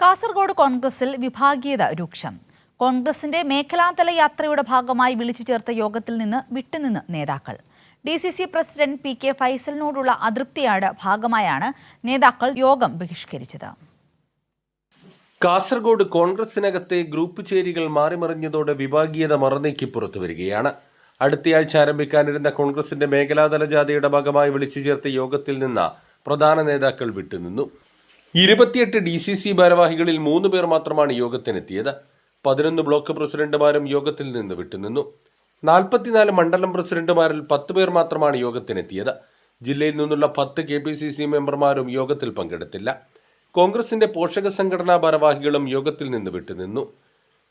കാസർഗോഡ് കോൺഗ്രസിൽ വിഭാഗീയത രൂക്ഷം. കോൺഗ്രസിന്റെ മേഖലാതല യാത്രയുടെ ഭാഗമായി വിളിച്ചു ചേർത്ത യോഗത്തിൽ നിന്ന് വിട്ടുനിന്ന് നേതാക്കൾ. D C C president P K ഫൈസലിനോടുള്ള അതൃപ്തിയുടെ ഭാഗമായാണ് നേതാക്കൾ യോഗം ബഹിഷ്കരിച്ചത്. കാസർഗോഡ് കോൺഗ്രസിനകത്തെ ഗ്രൂപ്പ് ചേരികൾ മാറിമറിഞ്ഞതോടെ വിഭാഗീയത മറന്നേക്ക് പുറത്തു വരികയാണ്. അടുത്തയാഴ്ച ആരംഭിക്കാനിരുന്ന കോൺഗ്രസിന്റെ മേഖലാതല ജാഥയുടെ ഭാഗമായി വിളിച്ചു ചേർത്ത യോഗത്തിൽ നിന്ന് പ്രധാന നേതാക്കൾ വിട്ടുനിന്നു. ഇരുപത്തിയെട്ട് ഡി സി സി ഭാരവാഹികളിൽ മൂന്ന് പേർ മാത്രമാണ് യോഗത്തിനെത്തിയത്. പതിനൊന്ന് ബ്ലോക്ക് പ്രസിഡന്റുമാരും യോഗത്തിൽ നിന്ന് വിട്ടുനിന്നു. നാൽപ്പത്തിനാല് മണ്ഡലം പ്രസിഡന്റുമാരിൽ പത്ത് പേർ മാത്രമാണ് യോഗത്തിനെത്തിയത്. ജില്ലയിൽ നിന്നുള്ള പത്ത് കെ പി സി സി മെമ്പർമാരും യോഗത്തിൽ പങ്കെടുത്തില്ല. കോൺഗ്രസിന്റെ പോഷക സംഘടനാ ഭാരവാഹികളും യോഗത്തിൽ നിന്ന് വിട്ടുനിന്നു.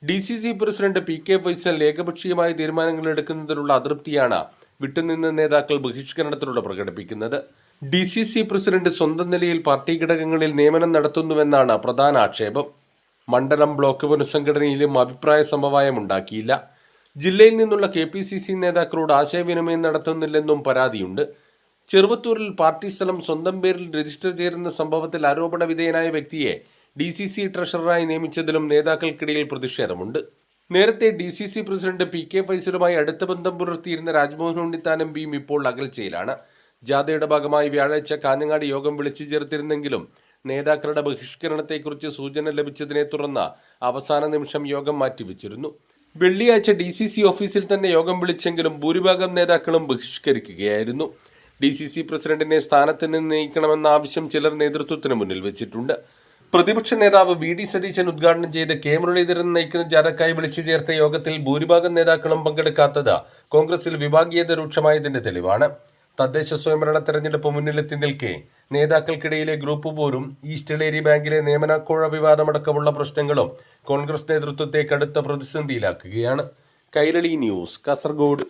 D C C president P K Faisal ഏകപക്ഷീയമായ തീരുമാനങ്ങൾ എടുക്കുന്നതിലുള്ള അതൃപ്തിയാണ് വിട്ടുനിന്ന നേതാക്കൾ ബഹിഷ്കരണത്തിലൂടെ പ്രകടിപ്പിക്കുന്നത്. ഡി സി സി പ്രസിഡന്റ് സ്വന്തം നിലയിൽ പാർട്ടി ഘടകങ്ങളിൽ നിയമനം നടത്തുന്നുവെന്നാണ് പ്രധാന ആക്ഷേപം. മണ്ഡലം ബ്ലോക്ക് പുനഃസംഘടനയിലും അഭിപ്രായ സമവായം ഉണ്ടാക്കിയില്ല. ജില്ലയിൽ നിന്നുള്ള കെ പി സി സി നേതാക്കളോട് ആശയവിനിമയം നടത്തുന്നില്ലെന്നും പരാതിയുണ്ട്. ചെറുവത്തൂരിൽ പാർട്ടി സ്ഥലം സ്വന്തം പേരിൽ രജിസ്റ്റർ ചെയ്യുന്ന സംഭവത്തിൽ ആരോപണ വിധേയനായ വ്യക്തിയെ ഡി സി സി ട്രഷററായി നിയമിച്ചതിലും നേതാക്കൾക്കിടയിൽ പ്രതിഷേധമുണ്ട്. നേരത്തെ D C C president P K ഫൈസലുമായി അടുത്ത ബന്ധം പുലർത്തിയിരുന്ന രാജ്മോഹൻ ഉണ്ണിത്താനം ബിയും ഇപ്പോൾ അകൽച്ചയിലാണ്. ജാഥയുടെ ഭാഗമായി വ്യാഴാഴ്ച കാഞ്ഞങ്ങാട് യോഗം വിളിച്ചു ചേർത്തിരുന്നെങ്കിലും നേതാക്കളുടെ ബഹിഷ്കരണത്തെക്കുറിച്ച് സൂചന ലഭിച്ചതിനെ തുടർന്ന് അവസാന നിമിഷം യോഗം മാറ്റിവെച്ചിരുന്നു. വെള്ളിയാഴ്ച ഡി സി സി ഓഫീസിൽ തന്നെ യോഗം വിളിച്ചെങ്കിലും ഭൂരിഭാഗം നേതാക്കളും ബഹിഷ്കരിക്കുകയായിരുന്നു. ഡി സി സി പ്രസിഡന്റിനെ സ്ഥാനത്ത് നിന്ന് നയിക്കണമെന്ന ആവശ്യം ചിലർ നേതൃത്വത്തിന് മുന്നിൽ വെച്ചിട്ടുണ്ട്. പ്രതിപക്ഷ നേതാവ് വി ഡി സതീശൻ ഉദ്ഘാടനം ചെയ്ത് കെ മുരളീധരൻ നയിക്കുന്ന ജാഥക്കായി വിളിച്ചു ചേർത്ത യോഗത്തിൽ ഭൂരിഭാഗം നേതാക്കളും പങ്കെടുക്കാത്തത് കോൺഗ്രസിൽ വിഭാഗീയത രൂക്ഷമായതിന്റെ തെളിവാണ്. തദ്ദേശ സ്വയംഭരണ തെരഞ്ഞെടുപ്പ് മുന്നിലെത്തി നിൽക്കെ. നേതാക്കൾക്കിടയിലെ ഗ്രൂപ്പ് പോരും ഈസ്റ്റ് ഡെയറി ബാങ്കിലെ നിയമനക്കോഴ വിവാദമടക്കമുള്ള പ്രശ്നങ്ങളും കോൺഗ്രസ് നേതൃത്വത്തെ കടുത്ത പ്രതിസന്ധിയിലാക്കുകയാണ്. കൈരളി ന്യൂസ് കാസർഗോഡ്.